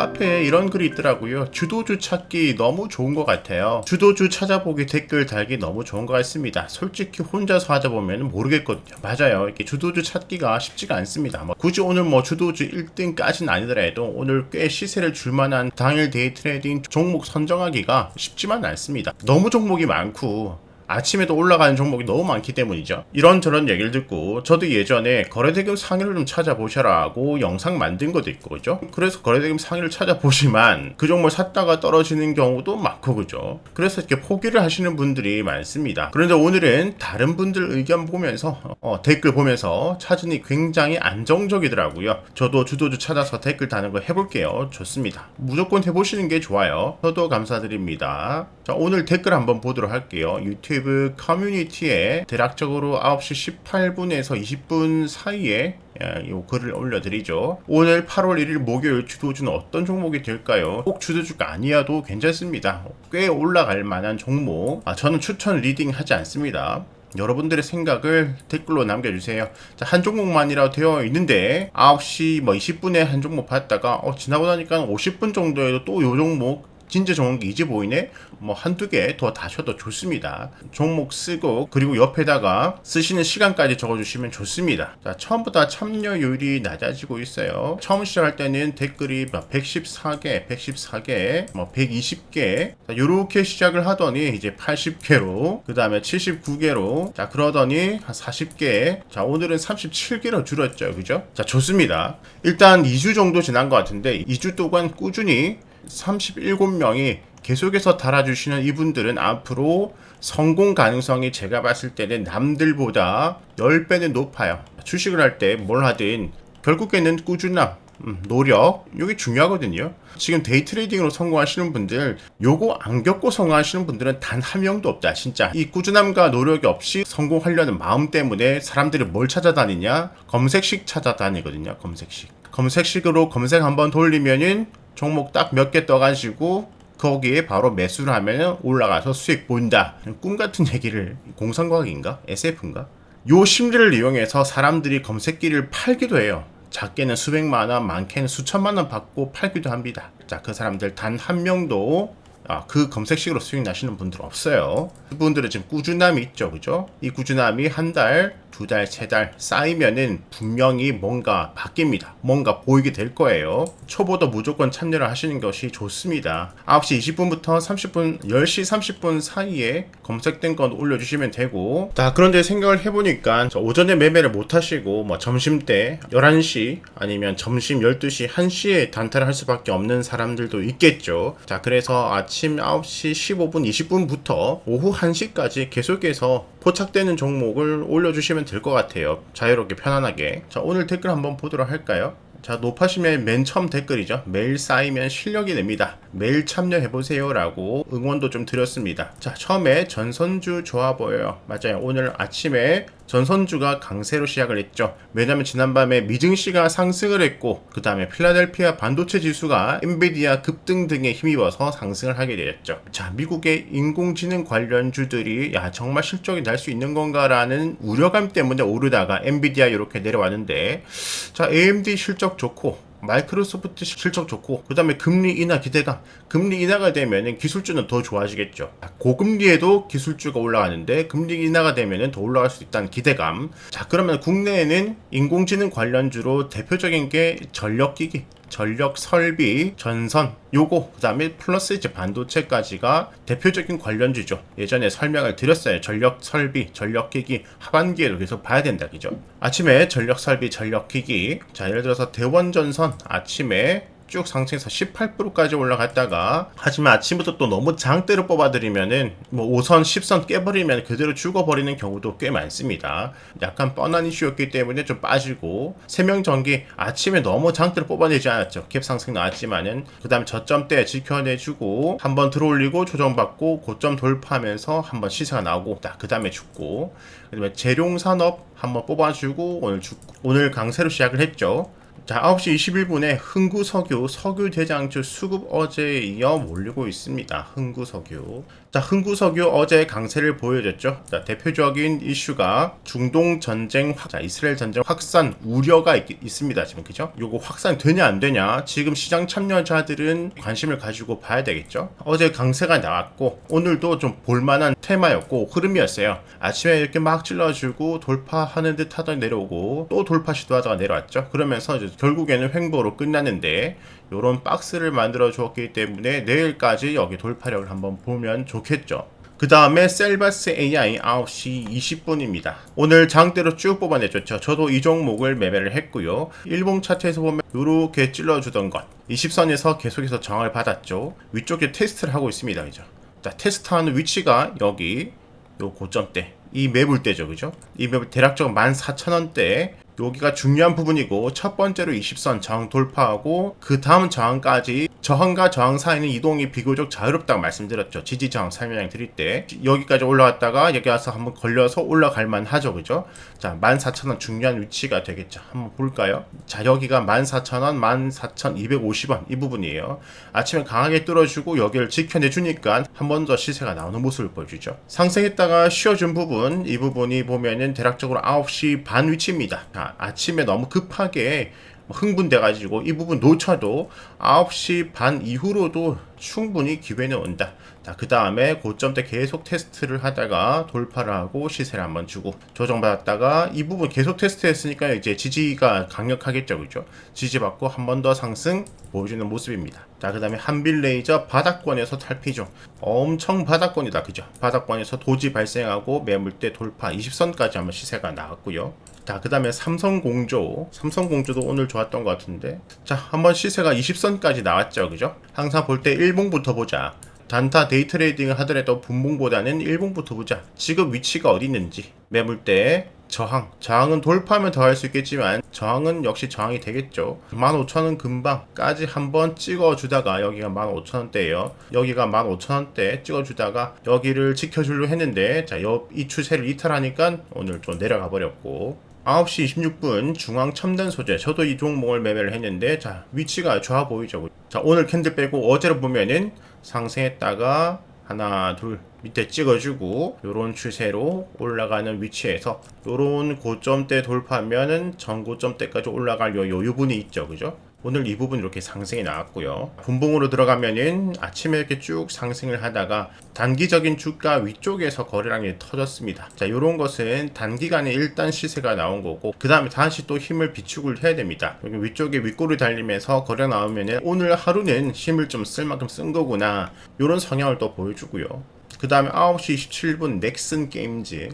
카페에 이런 글이 있더라고요. 주도주 찾기 너무 좋은 것 같아요. 주도주 찾아보기 댓글 달기 너무 좋은 것 같습니다. 솔직히 혼자서 하다 보면 모르겠거든요. 맞아요. 이렇게 주도주 찾기가 쉽지가 않습니다. 뭐 굳이 오늘 뭐 주도주 1등까지는 아니더라도 오늘 꽤 시세를 줄 만한 당일 데이 트레이딩 종목 선정하기가 쉽지만 않습니다. 너무 종목이 많고 아침에도 올라가는 종목이 너무 많기 때문이죠. 이런저런 얘기를 듣고 저도 예전에 거래대금 상위를 좀 찾아보셔라고 영상 만든 것도 있고 그죠? 그래서 거래대금 상위를 찾아보시만 그 종목 샀다가 떨어지는 경우도 많고 그죠? 그래서 이렇게 포기를 하시는 분들이 많습니다. 그런데 오늘은 다른 분들 의견 보면서 어, 댓글 보면서 찾으니 굉장히 안정적이더라고요. 저도 주도주 찾아서 댓글 다는 거 해볼게요. 좋습니다. 무조건 해보시는 게 좋아요. 저도 감사드립니다. 자 오늘 댓글 한번 보도록 할게요. 유튜브 커뮤니티에 대략적으로 9시 18분에서 20분 사이에 예, 요 글을 올려드리죠. 오늘 8월 1일 목요일 주도주는 어떤 종목이 될까요? 꼭 주도주가 아니어도 괜찮습니다. 꽤 올라갈 만한 종목. 아, 저는 추천 리딩 하지 않습니다. 여러분들의 생각을 댓글로 남겨주세요. 자, 한 종목만이라고 되어 있는데 9시 뭐 20분에 한 종목 봤다가 어, 지나고 나니까 50분 정도에도 또 요 종목 진짜 좋은 게 이제 보이네? 뭐 한두 개 더 다셔도 좋습니다. 종목 쓰고 그리고 옆에다가 쓰시는 시간까지 적어주시면 좋습니다. 자, 처음보다 참여율이 낮아지고 있어요. 처음 시작할 때는 댓글이 뭐 114개, 114개, 뭐 120개 이렇게 시작을 하더니 이제 80개로 그 다음에 79개로 자 그러더니 한 40개 자 오늘은 37개로 줄었죠. 그죠? 자 좋습니다. 일단 2주 정도 지난 것 같은데 2주 동안 꾸준히 37명이 계속해서 달아주시는 이분들은 앞으로 성공 가능성이 제가 봤을 때는 남들보다 10배는 높아요. 주식을 할 때 뭘 하든 결국에는 꾸준함, 음, 노력, 이게 중요하거든요. 지금 데이 트레이딩으로 성공하시는 분들, 요거 안 겪고 성공하시는 분들은 단 한 명도 없다, 진짜. 이 꾸준함과 노력이 없이 성공하려는 마음 때문에 사람들이 뭘 찾아다니냐? 검색식 찾아다니거든요, 검색식. 검색식으로 검색 한번 돌리면은 종목 딱 몇 개 떠가지고 거기에 바로 매수를 하면 올라가서 수익 본다. 꿈 같은 얘기를 공상과학인가? SF인가? 요 심리를 이용해서 사람들이 검색기를 팔기도 해요. 작게는 수백만 원, 많게는 수천만 원 받고 팔기도 합니다. 자, 그 사람들 단 한 명도 아, 그 검색식으로 수익 나시는 분들 없어요. 그분들은 지금 꾸준함이 있죠, 그죠? 이 꾸준함이 한 달, 두 달, 세 달 쌓이면은 분명히 뭔가 바뀝니다. 뭔가 보이게 될 거예요. 초보도 무조건 참여를 하시는 것이 좋습니다. 9시 20분부터 30분, 10시 30분 사이에 검색된 건 올려주시면 되고. 자, 그런데 생각을 해보니까 저 오전에 매매를 못 하시고, 뭐 점심 때 11시 아니면 점심 12시, 1시에 단타를 할 수밖에 없는 사람들도 있겠죠. 자, 그래서 아침 9시 15분, 20분부터 오후 1시까지 계속해서 포착되는 종목을 올려주시면 될 것 같아요. 자유롭게 편안하게. 자, 오늘 댓글 한번 보도록 할까요? 자, 높아시면 맨 처음 댓글이죠. 매일 쌓이면 실력이 됩니다. 매일 참여해보세요. 라고 응원도 좀 드렸습니다. 자, 처음에 전선주 좋아 보여요. 맞아요. 오늘 아침에 전 선주가 강세로 시작을 했죠. 왜냐면 지난밤에 미증시가 상승을 했고, 그 다음에 필라델피아 반도체 지수가 엔비디아 급등 등에 힘입어서 상승을 하게 되었죠. 자, 미국의 인공지능 관련 주들이 야, 정말 실적이 날 수 있는 건가라는 우려감 때문에 오르다가 엔비디아 이렇게 내려왔는데, 자, AMD 실적 좋고, 마이크로소프트 실적 좋고 그 다음에 금리 인하 기대감. 금리 인하가 되면 기술주는 더 좋아지겠죠. 고금리에도 기술주가 올라가는데 금리 인하가 되면 더 올라갈 수 있다는 기대감. 자 그러면 국내에는 인공지능 관련주로 대표적인 게 전력기기 전력 설비, 전선, 요거, 그 다음에 플러스 이제 반도체까지가 대표적인 관련주죠. 예전에 설명을 드렸어요. 전력 설비, 전력 기기, 하반기에도 계속 봐야 된다, 그죠? 아침에 전력 설비, 전력 기기. 자, 예를 들어서 대원 전선 아침에 쭉 상승해서 18%까지 올라갔다가 하지만 아침부터 또 너무 장대로 뽑아드리면은 뭐 5선, 10선 깨버리면 그대로 죽어버리는 경우도 꽤 많습니다. 약간 뻔한 이슈였기 때문에 좀 빠지고 세명전기 아침에 너무 장대로 뽑아내지 않았죠. 갭 상승 나왔지만은 그 다음에 저점대 지켜내주고 한번 들어올리고 조정받고 고점 돌파하면서 한번 시세가 나오고 그 다음에 죽고 그 다음에 재룡산업 한번 뽑아주고 오늘 죽고 오늘 강세로 시작을 했죠. 자, 9시 21분에 흥구 석유 석유 대장주 수급 어제에 이어 몰리고 있습니다. 흥구 석유. 자, 흥구 석유 어제 강세를 보여줬죠. 자, 대표적인 이슈가 중동 전쟁 확, 자, 이스라엘 전쟁 확산 우려가 있, 있습니다. 지금 그죠? 요거 확산 되냐 안 되냐? 지금 시장 참여자들은 관심을 가지고 봐야 되겠죠. 어제 강세가 나왔고 오늘도 좀 볼만한 테마였고 흐름이었어요. 아침에 이렇게 막 찔러주고 돌파하는 듯 하다 내려오고 또 돌파 시도하다가 내려왔죠. 그러면서 이제 결국에는 횡보로 끝났는데 요런 박스를 만들어 주었기 때문에 내일까지 여기 돌파력을 한번 보면 좋겠죠. 그 다음에 셀바스 AI 9시 20분입니다. 오늘 장대로 쭉 뽑아내줬죠. 저도 이 종목을 매매를 했고요. 일봉 차트에서 보면 이렇게 찔러주던 것 20선에서 계속해서 저항을 받았죠. 위쪽에 테스트를 하고 있습니다. 그죠? 자, 테스트하는 위치가 여기 요 고점대 이 매물대죠. 그죠? 이 매물 대략적으로 14,000원대 여기가 중요한 부분이고 첫 번째로 20선 저항 돌파하고 그 다음 저항까지 저항과 저항 사이는 이동이 비교적 자유롭다고 말씀드렸죠. 지지 저항 설명 드릴 때 여기까지 올라왔다가 여기 와서 한번 걸려서 올라갈 만하죠. 그죠? 자, 14,000원 중요한 위치가 되겠죠. 한번 볼까요? 자, 여기가 14,000원, 14,250원 이 부분이에요. 아침에 강하게 뚫어주고 여기를 지켜내 주니까 한 번 더 시세가 나오는 모습을 보여주죠. 상승했다가 쉬어준 부분 이 부분이 보면은 대략적으로 9시 반 위치입니다. 자, 아침에 너무 급하게 흥분돼가지고 이 부분 놓쳐도 9시 반 이후로도 충분히 기회는 온다. 자, 그 다음에 고점대 계속 테스트를 하다가 돌파를 하고 시세를 한번 주고 조정받았다가 이 부분 계속 테스트 했으니까 이제 지지가 강력하겠죠. 그죠? 지지받고 한 번 더 상승 보여주는 모습입니다. 자, 그 다음에 한빌레이저 바닥권에서 탈피 중. 엄청 바닥권이다. 그죠? 바닥권에서 도지 발생하고 매물대 돌파 20선까지 한번 시세가 나왔고요. 자, 그 다음에 삼성공조. 삼성공조도 오늘 좋았던 것 같은데. 자, 한번 시세가 20선까지 나왔죠. 그죠? 항상 볼때 일봉부터 보자. 단타 데이 트레이딩을 하더라도 분봉보다는 일봉부터 보자. 지금 위치가 어디 있는지. 매물대, 저항. 저항은 돌파하면 더 할 수 있겠지만 저항은 역시 저항이 되겠죠. 15,000원 금방까지 한번 찍어주다가 여기가 15,000원대예요. 여기가 15,000원대 찍어주다가 여기를 지켜주려 했는데 자, 이 추세를 이탈하니까 오늘 좀 내려가 버렸고 9시 26분 중앙 첨단 소재. 저도 이 종목을 매매를 했는데 자 위치가 좋아 보이죠? 자 오늘 캔들 빼고 어제로 보면은 상승했다가 하나 둘 밑에 찍어주고 요런 추세로 올라가는 위치에서 요런 고점대 돌파하면은 전고점대까지 올라갈 요 여유분이 있죠. 그죠 오늘 이 부분 이렇게 상승이 나왔고요. 분봉으로 들어가면은 아침에 이렇게 쭉 상승을 하다가 단기적인 주가 위쪽에서 거래량이 터졌습니다. 자, 이런 것은 단기간에 일단 시세가 나온 거고 그 다음에 다시 또 힘을 비축을 해야 됩니다. 여기 위쪽에 윗골이 달리면서 거래 나오면은 오늘 하루는 힘을 좀 쓸 만큼 쓴 거구나. 이런 성향을 또 보여주고요. 그 다음에 9시 27분 넥슨 게임즈.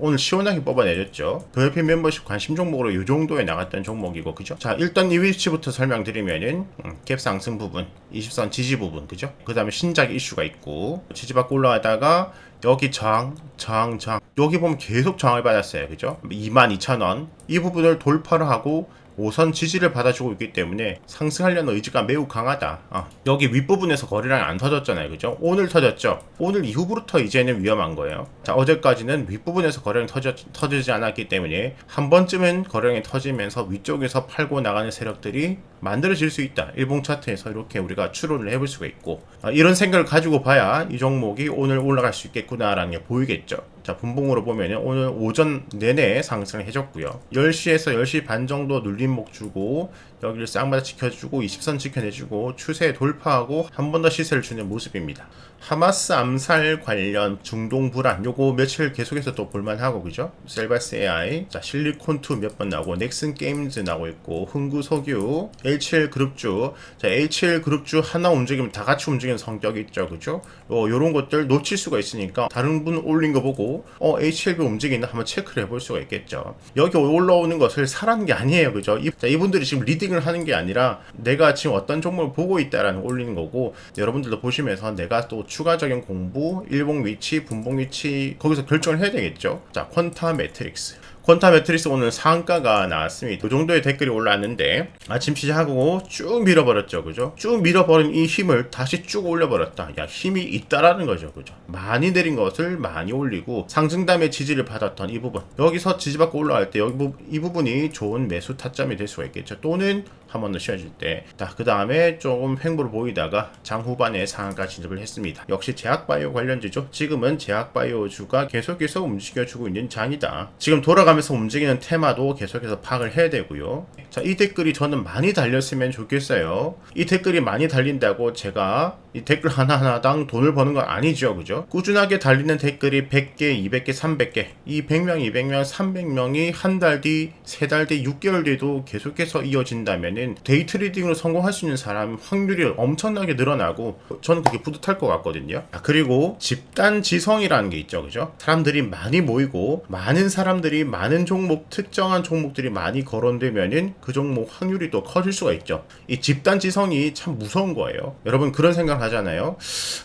오늘 시원하게 뽑아내렸죠. VIP 멤버십 관심 종목으로 이 정도에 나갔던 종목이고 그죠? 자 일단 이 위치부터 설명드리면은 음, 갭 상승 부분 20선 지지 부분 그죠? 그 다음에 신작 이슈가 있고 지지받고 올라가다가 여기 저항, 저항, 저항. 여기 보면 계속 저항을 받았어요. 그죠? 22,000원. 이 부분을 돌파를 하고 5선 지지를 받아주고 있기 때문에 상승하려는 의지가 매우 강하다. 어, 여기 윗부분에서 거래량이 안 터졌잖아요. 그죠? 오늘 터졌죠? 오늘 이후부터 이제는 위험한 거예요. 자, 어제까지는 윗부분에서 거래량이 터져, 터지지 않았기 때문에 한 번쯤은 거래량이 터지면서 위쪽에서 팔고 나가는 세력들이 만들어질 수 있다. 일봉 차트에서 이렇게 우리가 추론을 해볼 수가 있고 어, 이런 생각을 가지고 봐야 이 종목이 오늘 올라갈 수 있겠 구나라는 게 보이겠죠. 자, 분봉으로 보면 오늘 오전 내내 상승을 해줬고요. 10시에서 10시 반 정도 눌림목 주고 여기를 쌍바닥 지켜주고 20선 지켜내주고 추세 돌파하고 한 번 더 시세를 주는 모습입니다. 하마스 암살 관련 중동 불안 요거 며칠 계속해서 또 볼만하고 그죠? 셀바스 AI 자 실리콘2 몇 번 나오고 넥슨 게임즈 나오고 있고 흥구 석유 H1 그룹주 자 H1 그룹주 하나 움직이면 다 같이 움직이는 성격이 있죠 그죠? 요 요런 것들 놓칠 수가 있으니까 다른 분 올린 거 보고 어 H1이 움직이나 한번 체크를 해볼 수가 있겠죠. 여기 올라오는 것을 사라는 게 아니에요 그죠? 이, 자, 이분들이 지금 리딩을 하는 게 아니라 내가 지금 어떤 종목을 보고 있다라는 올리는 거고 여러분들도 보시면서 내가 또 추가적인 공부, 일봉 위치, 분봉 위치 거기서 결정을 해야 되겠죠. 자, 퀀타 매트릭스. 퀀타 매트리스 오늘 상가가 나왔습니다. 그 정도의 댓글이 올라왔는데 아침 시작하고 쭉 밀어버렸죠, 그죠? 쭉 밀어버린 이 힘을 다시 쭉 올려버렸다. 야 힘이 있다라는 거죠, 그죠? 많이 내린 것을 많이 올리고 상승담의 지지를 받았던 이 부분 여기서 지지받고 올라갈 때 여기 부, 이 부분이 좋은 매수 타점이 될 수가 있겠죠. 또는 한 번 더 쉬어질 때. 자, 그 다음에 조금 횡보를 보이다가 장 후반에 상한가 진입을 했습니다. 역시 제약바이오 관련주죠. 지금은 제약바이오주가 계속해서 움직여주고 있는 장이다. 지금 돌아가 면서 움직이는 테마도 계속해서 파악을 해야 되고요. 자, 이 댓글이 저는 많이 달렸으면 좋겠어요. 이 댓글이 많이 달린다고 제가 이 댓글 하나하나당 돈을 버는 건 아니죠. 그죠? 꾸준하게 달리는 댓글이 100개, 200개, 300개. 이 100명, 200명, 300명이 한 달 뒤, 세 달 뒤, 6개월 뒤도 계속해서 이어진다면은 데이 트레이딩으로 성공할 수 있는 사람 확률이 엄청나게 늘어나고 저는 그게 뿌듯할 것 같거든요. 아, 그리고 집단 지성이라는 게 있죠. 그죠? 사람들이 많이 모이고 많은 사람들이 많은 종목, 특정한 종목들이 많이 거론되면은 그 종목 확률이 또 커질 수가 있죠. 이 집단 지성이 참 무서운 거예요. 여러분 그런 생각 하잖아요.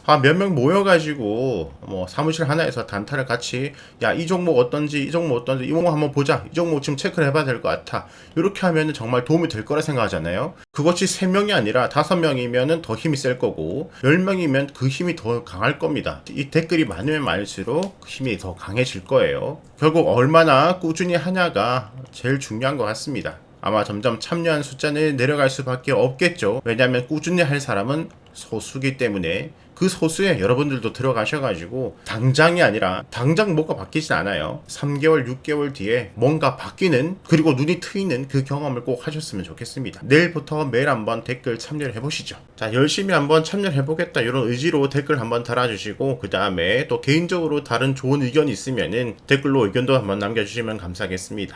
아, 몇 명 모여가지고 뭐 사무실 하나에서 단타를 같이 야, 이 종목 어떤지, 이 종목 어떤지, 이 종목 한번 보자. 이 종목 지금 체크를 해봐야 될 것 같아. 이렇게 하면은 정말 도움이 될 거라 생각하잖아요. 그것이 3명이 아니라 5명이면은 더 힘이 셀 거고 10명이면 그 힘이 더 강할 겁니다. 이 댓글이 많으면 많을수록 그 힘이 더 강해질 거예요. 결국 얼마나 꾸준히 하냐가 제일 중요한 것 같습니다. 아마 점점 참여한 숫자는 내려갈 수밖에 없겠죠. 왜냐하면 꾸준히 할 사람은 소수기 때문에 그 소수에 여러분들도 들어가셔가지고 당장이 아니라 당장 뭐가 바뀌진 않아요. 3개월, 6개월 뒤에 뭔가 바뀌는 그리고 눈이 트이는 그 경험을 꼭 하셨으면 좋겠습니다. 내일부터 매일 한번 댓글 참여를 해보시죠. 자 열심히 한번 참여를 해보겠다 이런 의지로 댓글 한번 달아주시고 그 다음에 또 개인적으로 다른 좋은 의견이 있으면은 댓글로 의견도 한번 남겨주시면 감사하겠습니다.